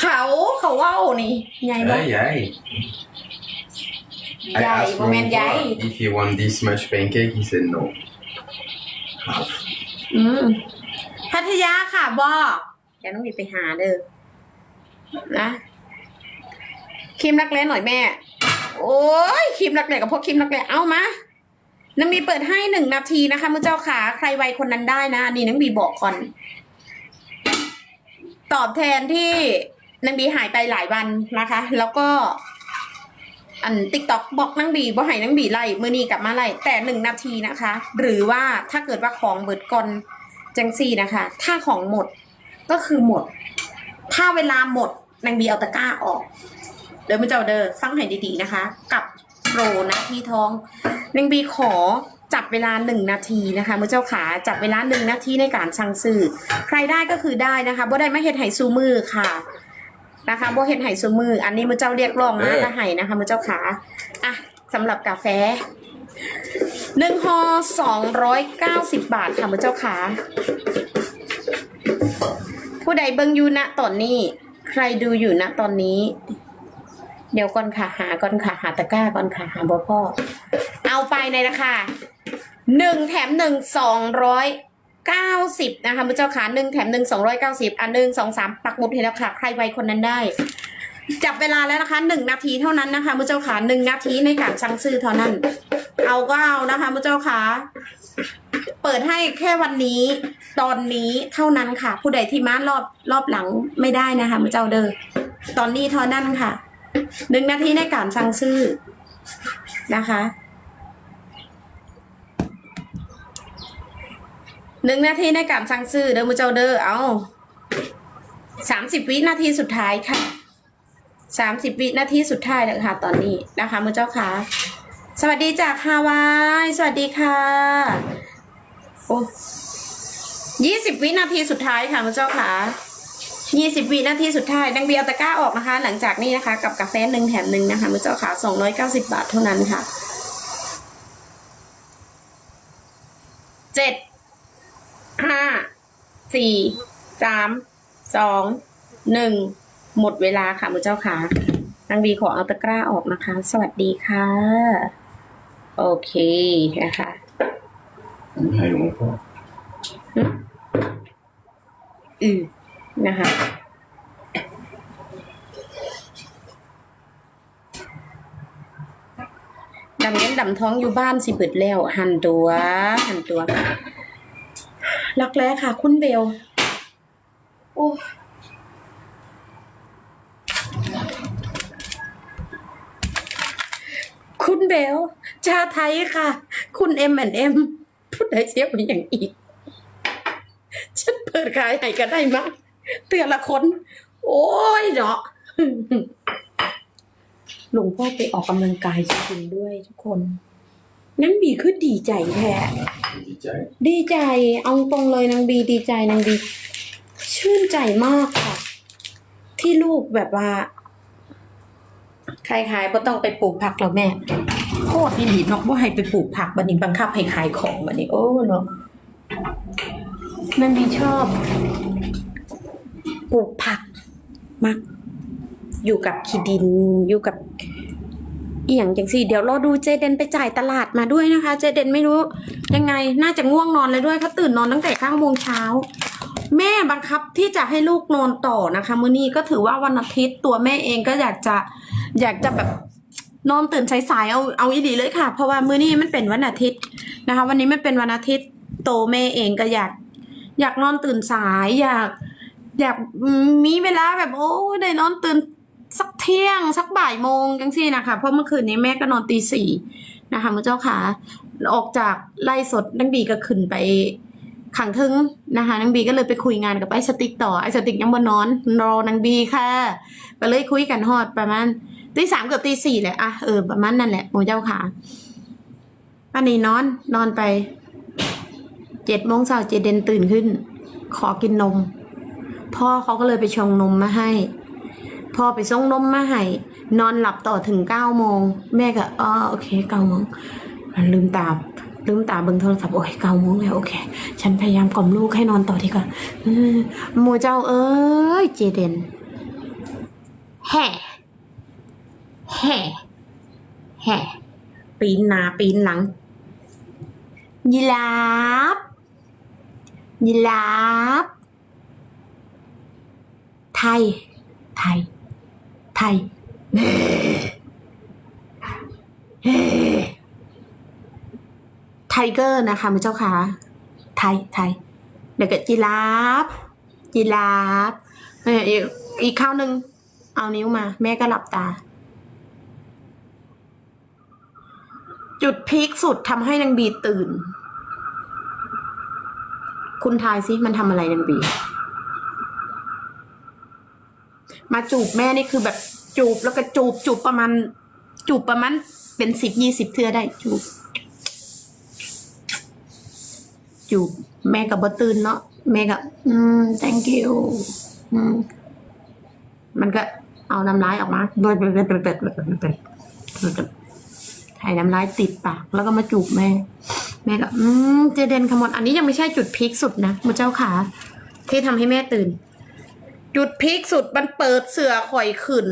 เขาเขาเว้านี่ใหญ่บ่ Hey, hey. I Yay, asked moment, Ron yay. if he want this much pancake. He said no. Half. อืมพัทยาค่ะบอเดี๋ยวน้องบีไปหาเด้อนะครีมรักแร้หน่อยแม่ โอ้ยครีมรักแร้กับพวกครีมรักแร้เอามาน้องบีเปิดให้หนึ่งนาทีนะคะมือเจ้าขาใครไวคนนั้นได้นะอันนี้น้องบีบอกก่อน ตอบแทนที่ นางบีหายไปหลายวันนะคะ แล้วก็ อันติ๊กต็อกบอกนางบีว่าให้นางบีไล่มือนี้กลับมาไล่แต่หนึ่งนาทีนะคะ หรือว่าถ้าเกิดว่าของเบิดก่อนจังซี่นะคะ ถ้าของหมดก็คือหมด ถ้าเวลาหมดนางบีเอาตะกร้าออกเดี๋ยวมันจะเอาเดินฟังให้ดีๆนะคะ กับโปรนะที่ทองนางบีขอจับเวลาหนึ่งนาทีนะคะมือเจ้าขาจับเวลาหนึ่งนาทีในการสั่งซื้อใครได้ก็คือได้นะคะบ่ได้ไม่เฮ็ดไห้ซูมือค่ะ นะคะบ่เฮ็ดไห้ซูมือ อันนี้มือเจ้าเรียกร้องมาก็ให้นะคะมือเจ้าขาอะสำหรับกาแฟหนึ่งห่อสองร้อยเก้าสิบบาทค่ะมือเจ้าขาผู้ใดเบิ่งอยู่ณตอนนี้ ใครดูอยู่ณตอนนี้ เดี๋ยวก่อนค่ะหาก่อนค่ะหาตะกร้าก่อนค่ะหาบ่พ่อ เอาไปในราคาหนึ่งแถมหนึ่งสองร้อย เก้าสิบนะคะมือเจ้าขาหนึ่งแถมหนึ่งสองร้อยเก้าสิบอันหนึ่งสองสามปักหมุดให้แล้วค่ะ ใครไวคนนั้นได้ จับเวลาแล้วนะคะหนึ่งนาทีเท่านั้นนะคะมือเจ้าขาหนึ่งนาทีในการสั่งซื้อเท่านั้น เอาก็เอานะคะมือเจ้าขาเปิดให้แค่วันนี้ตอนนี้เท่านั้นค่ะ ผู้ใดที่มารอบรอบหลังไม่ได้นะคะมือเจ้าเดอตอนนี้เท่านั้นค่ะหนึ่งนาทีในการสั่งซื้อนะคะ หนึ่งนาทีในการสั่งซื้อเด้อมือเจ้าเด้อเอาสามสิบวินาทีสุดท้ายค่ะสามสิบวินาทีสุดท้ายเลยค่ะ ตอนนี้นะคะมือเจ้าค่ะสวัสดีจากฮาวาย สวัสดีค่ะ โอ้ยี่สิบวินาทีสุดท้ายค่ะมือเจ้าค่ะยี่สิบวินาทีสุดท้ายดังเบียตะก้าออกนะคะ หลังจากนี้นะคะ กับกาแฟหนึ่งแถมหนึ่งนะคะมือเจ้าค่ะสองร้อยเก้าสิบาทเท่านั้นค่ะเจ็ด ห้าสี่สามสองหนึ่งหมดเวลาค่ะมือเจ้าค่ะนางบีขอเอาตะกร้าออกนะคะ สวัสดีค่ะ โอเคนะคะให้หลวงพ่ออือนะคะดำเงี้ยดำท้องอยู่บ้านสิเบิดแล้ว หันตัว หันตัว รักแร้ค่ะ คุณเบล โอ้คุณเบล ชาไทยค่ะ คุณเอ็มแอนเอ็มพูดได้เสียไปอย่างอีก ฉันเปิดขายให้ก็ได้มั้งเตือนละคน โอ้ยเนาะหลวงพ่อไปออกกำลังกายจริงๆด้วยทุกคน นางบีคือดีใจแท้ดีใจ ดีใจ เอาตรงเลยนางบีดีใจนางบี ชื่นใจมากค่ะ ที่ลูกแบบว่าขายขายก็ต้องไปปลูกผักแล้วแม่โคตรดีหลีเนาะว่าให้ไปปลูกผักบันนี้บังคับให้ขายของบันนี้โอ้เนาะนางบีชอบปลูกผักมัก อยู่กับขี้ดินอยู่กับ เอียงจังสี่เดี๋ยวรอดูเจเดนไปจ่ายตลาดมาด้วยนะคะ เจเดนไม่รู้ยังไงน่าจะง่วงนอนเลยด้วยเขาตื่นนอนตั้งแต่เก้าโมงเช้าแม่บังคับที่จะให้ลูกนอนต่อนะคะ มื้อนี้ก็ถือว่าวันอาทิตย์ตัวแม่เองก็อยากจะอยากจะแบบนอนตื่นสายๆเอาเอาอีดีเลยค่ะ เพราะว่ามื้อนี้มันเป็นวันอาทิตย์นะคะ วันนี้มันเป็นวันอาทิตย์โตแม่เองก็อยาก อยากนอนตื่นสายอยาก อยากมีเวลาแบบโอ้ได้นอนตื่น สักเที่ยงสักบ่ายโมงจังซี่นะคะ เพราะเมื่อคืนนี้แม่ก็นอนตีสี่นะคะมือเจ้าขาออกจากไล่สดนังบีก็ขึ้นไปขังทึงนะคะนังบีก็เลยไปคุยงานกับไอ้สติ๊กต่อไอ้สติ๊กยังบนนอนรอนังบีค่ะก็เลยคุยกันฮอดประมาณตีสามเกือบตีสี่แหละอะเออประมาณนั่นแหละหมูเจ้าขาป้านีนอนนอนไปเจ็ดโมงเช้าเจเดนตื่นขึ้น ขอกินนม พ่อเขาก็เลยไปชงนมมาให้ พอไปส่งนมมาให้นอนหลับต่อถึงเก้าโมงแม่ก็อ๋อโอเคเก้าโมงลืมตาลืมตาเบิ่งโทรศัพท์โอ้ยเก้าโมงแล้วโอเค ฉันพยายามกล่อมลูกให้นอนต่อดีกว่าเออหมูเจ้าเอ้ยเจเดนแห่แห่แห่ปีนหนาปีนหลัง ยีราฟยีราฟไทย ไทย ไทยไทเกอร์นะคะมือเจ้าค่ะไทยไทยเดี๋ยวก็จีราฟจีราฟเอออีกอีกข้าวหนึ่งเอานิ้วมา แม่ก็หลับตา จุดพีคสุดทำให้นางบีตื่น คุณทายสิมันทำอะไรนางบี มาจูบแม่นี่คือแบบจูบแล้วก็จูบจูบประมาณ จูบประมาณเป็นสิบยี่สิบเทื่อได้จูบ จูบแม่กับบอตื่นเนาะแม่กับอืม thank you อืมมันก็เอาน้ำร้ายออกมาเปิดเปิดเปิดเปิดเบิดเบิดถ่ายน้ำร้ายติดปาก แล้วก็มาจูบแม่ แม่ก็อืมเจเดนขมอนอันนี้ยังไม่ใช่จุดพลิกสุดนะมุเจ้าขาที่ทำให้แม่ตื่น จุดพีคสุดมันเปิดเสือข่อยขึ้น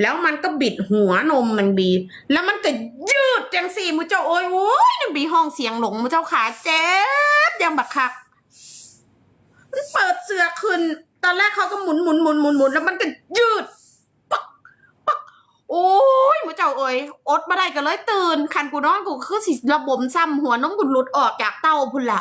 แล้วมันก็บิดหัวนมนางบี แล้วมันก็ยืดจังสี่มุเจ้าโอ้ยโอ้ยบีห้องเสียงหลงมุเจ้าขาเจ็บยังบักคัก มันเปิดเสือขึ้น ตอนแรกเขาก็หมุนหมุนหมุนหมุนหมุนแล้วมันก็ยืดปักปักโอ้ยมุเจ้าเอ้ยอดมาได้ก็เลยตื่นคันกูนอนกูคือสิระบมซ้ำหัวนมกูหลุดออกจากเต้าพุ่นละ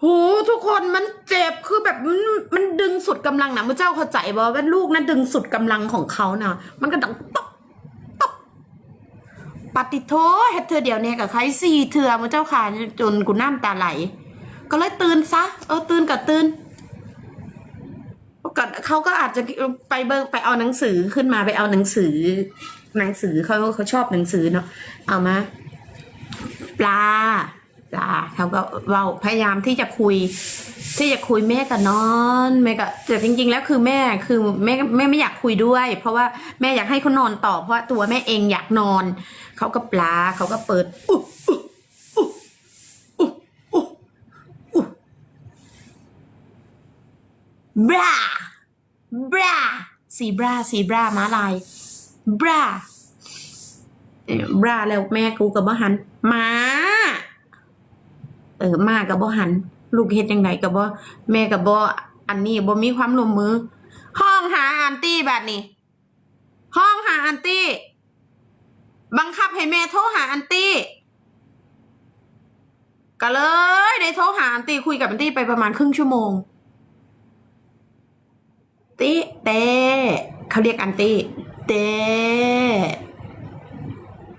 โห ทุกคนมันเจ็บคือแบบมันมันดึงสุดกำลังนะมุเจ้าเข้าใจบ่ว่าลูกนะดึงสุดกำลังของเขานะมันก็ดังต๊อกต๊อกปฏิโทเฮ็ดเธอเดียวเนี่ยกับใครสี่เถื่อมุเจ้าค่ะจนกูน้ำตาไหล ก็เลยตื่นซะเออตื่นกับตื่นก็เขาก็อาจจะไปเบิงไปเอาหนังสือขึ้นมาไปเอาหนังสือ หนังสือเขาเขาชอบหนังสือเนาะเอามา ปลา ปลาเขาก็เว่าพยายามที่จะคุย ที่จะคุยแม่กับนอนแม่ก็แต่จริง ๆ แล้วคือแม่คือแม่แม่ไม่อยากคุยด้วย เพราะว่าแม่อยากให้เขานอนต่อ เพราะตัวแม่เองอยากนอนเขาก็ปลาเขาก็เปิดอุ๊บราบราซีบราซีบราม้าลายบราบราแล้วแม่กูกับบ่หันหมา ออมากับบ่หัน ลูกเฮ็ดยังไงกับบ่แม่กับบ่อันนี้บ่มีความร่วมมือ ห้องหาอันตี้แบบนี้ ห้องหาอันตี้ บังคับให้แม่โทรหาอันตี้ก็เลยได้โทรหาอันตี้คุยกับอันตี้ไปประมาณครึ่งชั่วโมงติเต้เขาเรียกอันตี้เต้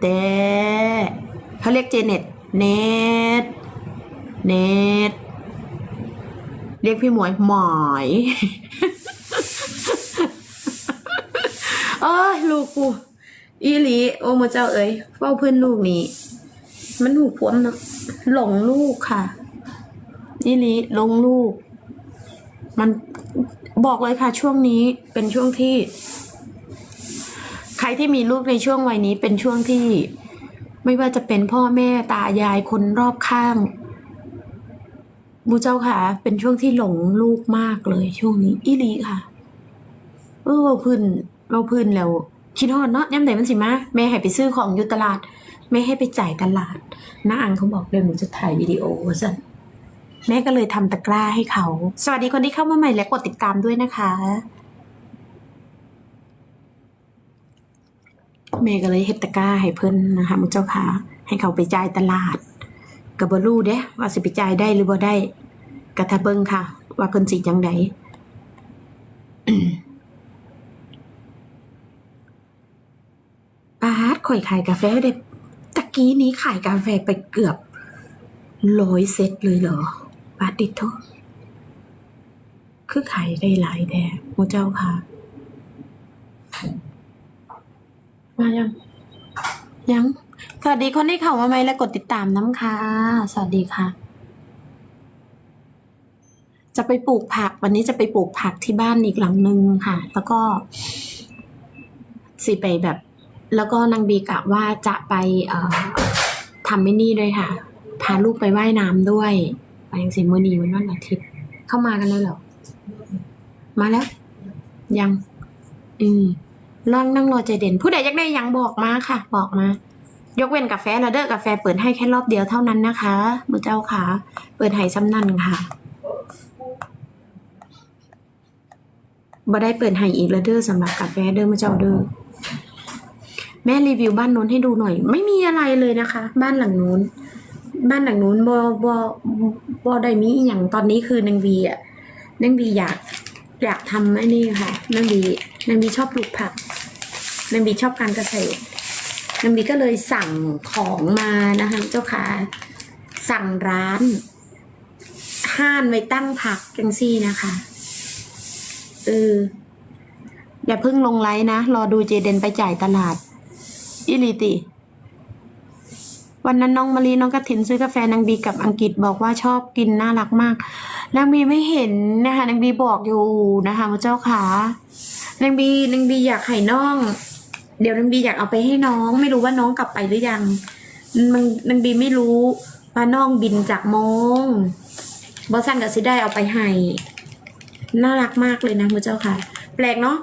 เต้เขาเรียกเจเน็ตเน็ต เนตเรียกพี่หมวยหมอยเอ้ยลูกกูอีหลีโอ้มเจ้าเอ้ยเฝ้าเพื่อนลูกนี้ มันหูพวมเนาะหลงลูกค่ะอีหลีลงลูก มันบอกเลยค่ะ ช่วงนี้เป็นช่วงที่ ใครที่มีลูกในช่วงวัยนี้เป็นช่วงที่ ไม่ว่าจะเป็นพ่อแม่ตายายคนรอบข้าง บูเจ้าค่ะ เป็นช่วงที่หลงลูกมากเลย ช่วงนี้อีลีค่ะ เออเราพื้นเราพื้นแล้วคิดฮอดเนาะย่ำไหนมันสิมาแม่ให้ไปซื้อของอยู่ตลาดแม่ให้ไปจ่ายตลาดน้าอังเขาบอกเลยหนูจะถ่ายวิดีโอว่าสันแม่ก็เลยทำตะกร้าให้เขา สวัสดีคนที่เข้ามาใหม่และกดติดตามด้วยนะคะ แม่ก็เลยเฮ็ดตะกร้าให้เพิ่นนะคะมุเจ้าค่ะให้เขาไปจ่ายตลาด กับบรูเด้ว่าสิไปจ่ายได้หรือบ่ได้กระทะเบิงค่ะ ว่าเพิ่นสิจังไดปาดข่อยขายกาแฟได้ตะกี้นี้ขายกาแฟไปเกือบร้อยเซตเลยเหรอปาติดโทคือขายได้หลายแท้โมเจ้าค่ะ มายัง ยัง สวัสดีคนที่เข้ามาไหมและกดติดตามน้ำค่ะ สวัสดีค่ะ จะไปปลูกผัก วันนี้จะไปปลูกผักที่บ้านอีกหลังนึงค่ะ แล้วก็สิไปแบบ แล้วก็นางบีกะว่าจะไปเอ่อทำไม่นี่ด้วยค่ะ พาลูกไปว่ายน้ำด้วยไปยังสิมือนีวันวันอาทิตย์ เข้ามากันแล้วเหรอ มาแล้ว ยัง อืมลองนั่งรอใจเด่น ผู้ใดอยากได้ยังบอกมาค่ะ บอกมา ยกเว้นกาแฟแล้วเด้อกาแฟเปิดให้แค่รอบเดียวเท่านั้นนะคะมือเจ้าขาเปิดให้ซ้ำนั่นค่ะบ่ได้เปิดให้อีกแล้วเด้อสำหรับกาแฟเด้อมือเจ้าเด้อแม่รีวิวบ้านนู้นให้ดูหน่อย ไม่มีอะไรเลยนะคะ บ้านหลังนู้น บ้านหลังนู้นบอบอบอได้มีอย่างตอนนี้คือนางบีอะนางบีอยากอยากทำไอ้นี่ค่ะนางบีนางบีชอบปลูกผักนางบีชอบการเกษตร นางบีก็เลยสั่งของมานะคะเจ้าค่ะสั่งร้านห้านไว้ตั้งผักจังซี่นะคะเอออย่าเพิ่งลงไลน์นะ รอดูเจเดนไปจ่ายตลาด อิลิติ วันนั้นน้องมะลิน้องกระถินซื้อกาแฟนางบีกับอังกฤษบอกว่าชอบกินน่ารักมากนางบีไม่เห็นนะคะนางบีบอกอยู่นะคะพระเจ้าค่ะนางบีนางบีอยากให้น้อง เดี๋ยวนางบีอยากเอาไปให้น้อง ไม่รู้ว่าน้องกลับไปหรือยังมันนางบีไม่รู้ว่าน้องบินจากมงบอสันกับซิได้เอาไปให้น่ารักมากเลยนะพระเจ้าค่ะ แปลกเนาะ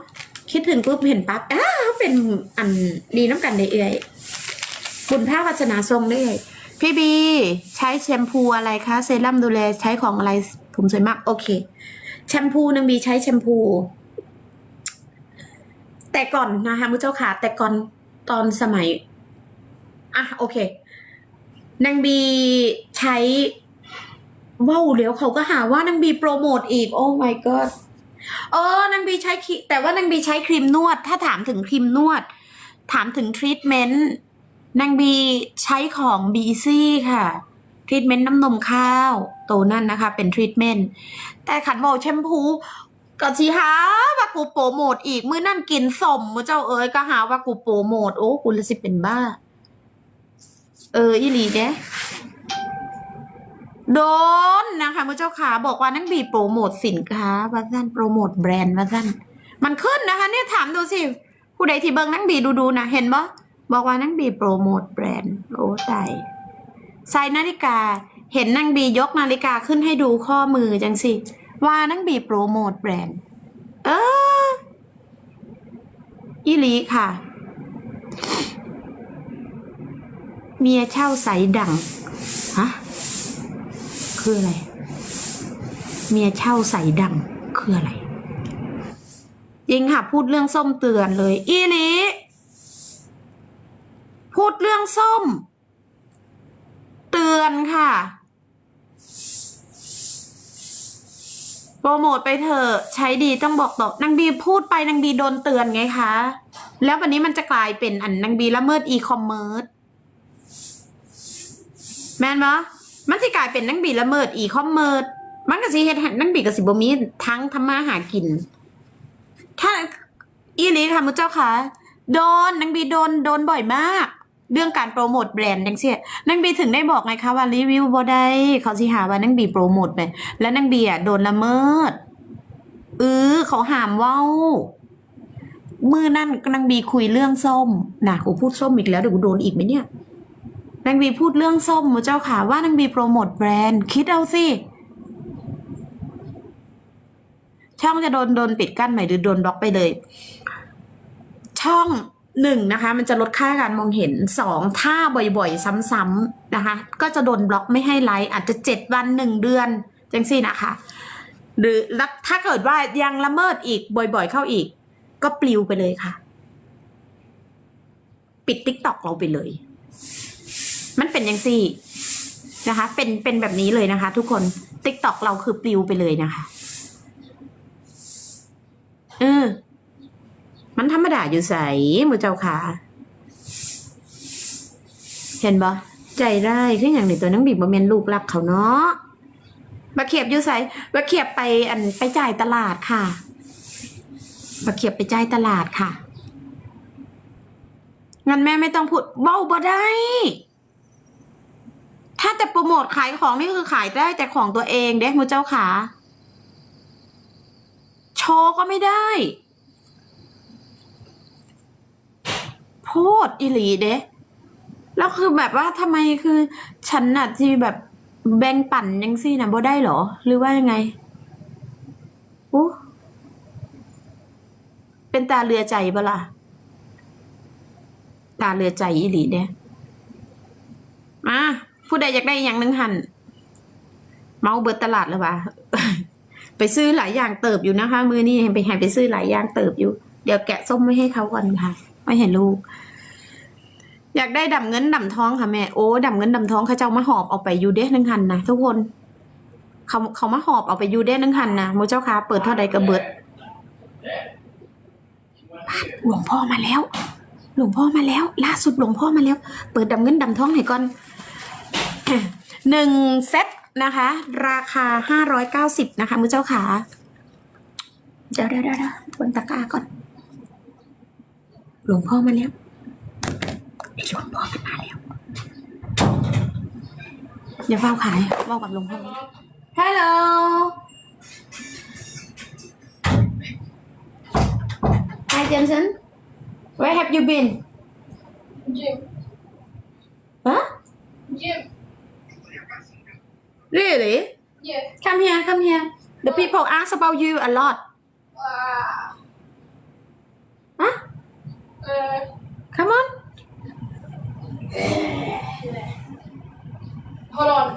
คิดถึงปุ๊บเห็นปั๊บอ้าวเป็นอันดีน้ำกันเดเอยบุญภาพวัฒนาทรงได้เลยพี่บีใช้แชมพูอะไรคะเซรั่มดูแลใช้ของอะไรผมสวยมาก โอเค แชมพูนางบีใช้แชมพู แต่ก่อนนะคะมุเจ้าค่ะ แต่ก่อนตอนสมัย อะโอเค นางบีใช้ว้าวเดี๋ยวเขาก็หาว่านางบีโปรโมทอีก โอ้ my god เออนางบีใช้แต่ว่านางบีใช้ครีมนวด ถ้าถามถึงครีมนวด ถามถึงทรีทเมนต์นางบีใช้ของบีซี่ค่ะทรีทเมนต์น้ำนมข้าวตัวนั่นนะคะ เป็นทรีทเมนต์แต่ขันบอกแชมพู ก็ชีหาว่ากูโปรโมทอีกมื้อนั่นกินสมมือเจ้าเอ๋ยก็หาว่ากูโปรโมทโอ้กูเลยสิเป็นบ้า เอออีหลีเด้โดนนะคะมือเจ้าขาบอกว่านั่งบีโปรโมทสินค้าว่าสั้นโปรโมทแบรนด์ว่าสั้นมันขึ้นนะคะเนี่ยถามดูสิ ผู้ใดที่เบิ่งนั่งบีดูดูนะเห็นปะบอกว่านั่งบีโปรโมทแบรนด์โอ้ตายใส่นาฬิกาเห็นนั่งบียกนาฬิกาขึ้นให้ดูข้อมือจังสิ ว่านั่งบีโปรโมทแบรนด์ เอออีลีค่ะ เมียเช่าใสดัง ฮะ คืออะไร เมียเช่าใสดัง คืออะไร จริงค่ะ พูดเรื่องส้มเตือนเลย อีลีพูดเรื่องส้ม เตือนค่ะ โปรโมทไปเถอะใช้ดีต้องบอกต่อนางบีพูดไปนางบีโดนเตือนไงคะ แล้ววันนี้มันจะกลายเป็นอันนางบีละเมิดอีคอมเมิร์ซแมนปะมันจะกลายเป็นนางบีละเมิดอีคอมเมิร์ซมันก็สิเฮ็ดให้นางบีกับสิบมีทั้งทำมาหากิน ถ้าอีลีค่ะมุเจ้าค่ะโดนนางบีโดนโดนบ่อยมาก เรื่องการโปรโมทแบรนด์จังเสียนางบีถึงได้บอกไงคะว่ารีวิวบ่ได้เขาสิหาว่านางบีโปรโมทไปแล้วนางบีอะโดนละเมิดเออเขาหามว้ามือนั่นนางบีคุยเรื่องส้มนะกูพูดส้มอีกแล้วเดี๋ยวกูโดนอีกไหมเนี่ยนางบีพูดเรื่องส้มมุเจ้าค่ะว่านางบีโปรโมทแบรนด์ คิดเอาสิช่องจะโดนโดนปิดกั้นใหม่หรือโดนบล็อกไปเลย ช่อง หนึ่งนะคะมันจะลดค่าการมองเห็นสองถ้าบ่อยๆ ซ้ำๆนะคะ ก็จะโดนบล็อกไม่ให้ไลค์อาจจะเจ็ดวันหนึ่งเดือนจังสี่นะคะ หรือถ้าเกิดว่ายังละเมิดอีกบ่อยๆ เข้าอีก ก็ปลิวไปเลยค่ะ ปิดติ๊กตอกเราไปเลย มันเป็นยังสี่นะคะ เป็นเป็นแบบนี้เลยนะคะ ทุกคนติ๊กตอกเราคือปลิวไปเลยนะคะเออ มันธรรมดาอยู่ใสมือเจ้าขาเห็นบ่ใจได้ายคืออย่างในตัวนังบีบบ่แม่นลูกรักเขาเนาะบักเขียบอยู่ใสบักเขียบไปอันไปจ่ายตลาดค่ะบักเขียบไปจ่ายตลาดค่ะงั้นแม่ไม่ต้องพูดเบ้าบ่ได้ ถ้าจะโปรโมทขายของนี่คือขายได้แต่ของตัวเองเด้มือเจ้าขาโชว์ก็ไม่ได้ โพดอิหลีเด้แล้วคือแบบว่าทำไมคือ ฉันน่ะที่แบบแบ่งปั่นยังซี่นะบ่ได้เหรอ หรือว่ายังไงอู้เป็นตาเรือใจปะล่ะตาเรือใจอีหลีเด้มาผู้ใดอยากได้อย่างหนึ่งหันเมาเบิดตลาดแล้ววะไปซื้อหลายอย่างเติบอยู่นะคะ มือนี่ไปให้ไปซื้อหลายอย่างเติบอยู่ เดี๋ยวแกะส้มไม่ให้เขาก่อนค่ะ ไม่เห็นลูก อยากได้ดำเงินดำทองค่ะแม่โอ้ดำเงินดำทองเขาเจ้ามาหอบเอาไปยูเด้หนึ่งหันนะทุกคนเขาเขามาหอบเอาไปยูเด้หนึ่งหันนะโมเจ้าค่ะเปิดเท่าใดกระเบิดหลวงพ่อมาแล้ว หลวงพ่อมาแล้ว ล่าสุดหลวงพ่อมาแล้ว เปิดดำเงินดำทองให้ก่อนหนึ่งเซตนะคะ ราคาห้าร้อยเก้าสิบนะคะมือเจ้าขาเดี๋ยวเดี๋ยวเดี๋ยวเดี๋ยวบนตะกร้าก่อน หลวงพ่อมาแล้วไอ้หลวงพ่อมันมาแล้วอย่าเฝ้าขายเฝ้ากับหลวงพ่อ Hello Hi Jensen Where have you been Gym. Huh Gym. Really Yeah. Come here come here The people ask about you a lot Uh, Huh uh, Come on hold on.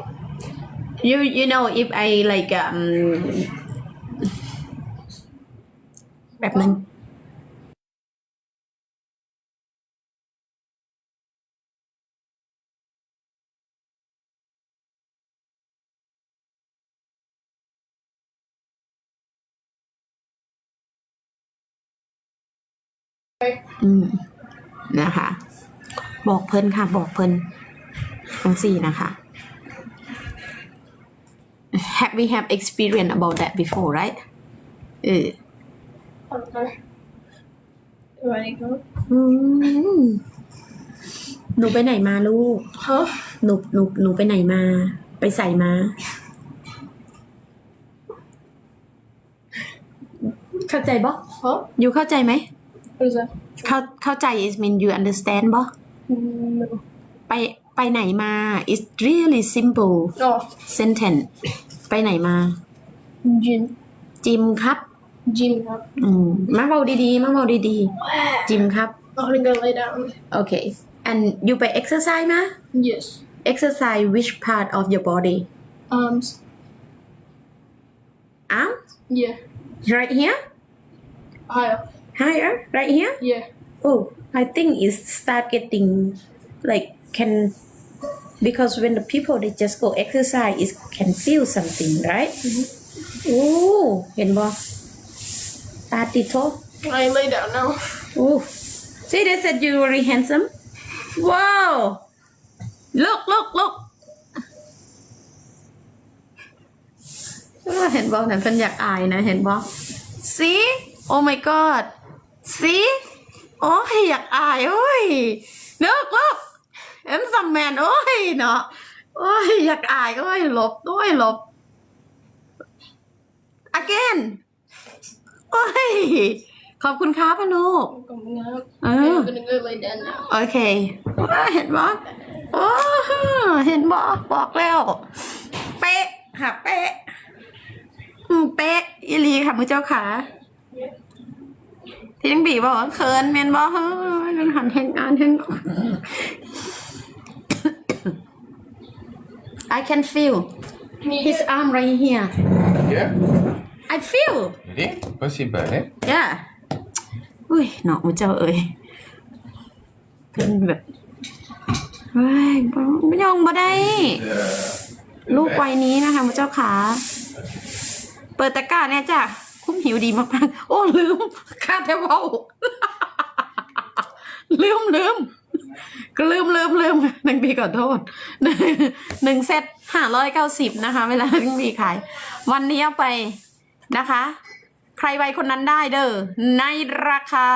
You you know if I like um แบบนั้น อืมนะคะ บอกเพิ่นค่ะ บอกเพิ่นทั้งสี่นะคะ have we have experience about that before right เออ อืมหนูไปไหนมาลูก หนูหนูหนูไปไหนมา ไปใส่มา เข้าใจบ่ Huh? อยู่เข้าใจไหม What is that? เข้าเข้าใจ is mean you understand บ่ No. ไปไปไหนมา is really simple Oh, sentence ไปไหนมา gym. จิมครับ Gym. Huh? อืมมาเบาดีๆมาเบาดีๆ จิมครับ I'm gonna go lay down. โอเค and you ไป exercise มา Yes. exercise which part of your body Arms. arm Yeah. right here Higher. higher right here Yeah. oh I think it start getting like can because when the people they just go exercise it can feel something right โอ้เห็นบ่ตาติดโท I lay down now. Ooh. See, they said you were very handsome. Wow. Look, look, look. เออเห็นบอกแต่เพิ่นอยากอายนะ เห็นบอก See Oh my god See โอ้ยอยากอาย โอ้ย Look look เอ็มซัมแมนโอ้ยเนาะโอ้ยอยากอาย โอ้ยหลบ โอ้ยหลบ Again โอ้ย ขอบคุณครับพะลูก I'm coming up. Oh. Okay, I'm gonna go lay down now. โอเคว้าเห็นบ่โอ้เห็นบ่บอกแล้ว เป๊ะค่ะเป๊ะอืมเป๊ะอีหลีค่ะมือเจ้าขา ที่ยังบีบอกว่าเขินเมนบ่เฮ้ยมันหันเห็นงานเห็น I can feel his arm right here Yeah? I feel Really? Possible, eh? yeah อุ้ยเนาะมือเจ้าเอ่ยเป็นแบบเฮ้ยบ่ไม่ยองบ่ได้ลูกวัยนี้นะคะมือเจ้าขาเปิดตะกร้าเนี่ยจ้ะ คุ้มหิวดีมากๆ โอ้ลืมคาดแทบเวาลืมลืมก็ลืมลืมลืมหนึ่งปีขอโทษหนึ่งเซตห้าร้อยเก้าสิบนะคะ เวลาหนึ่งปีขาย วันนี้เอาไปนะคะ ใครไวคนนั้นได้เด้อในราคา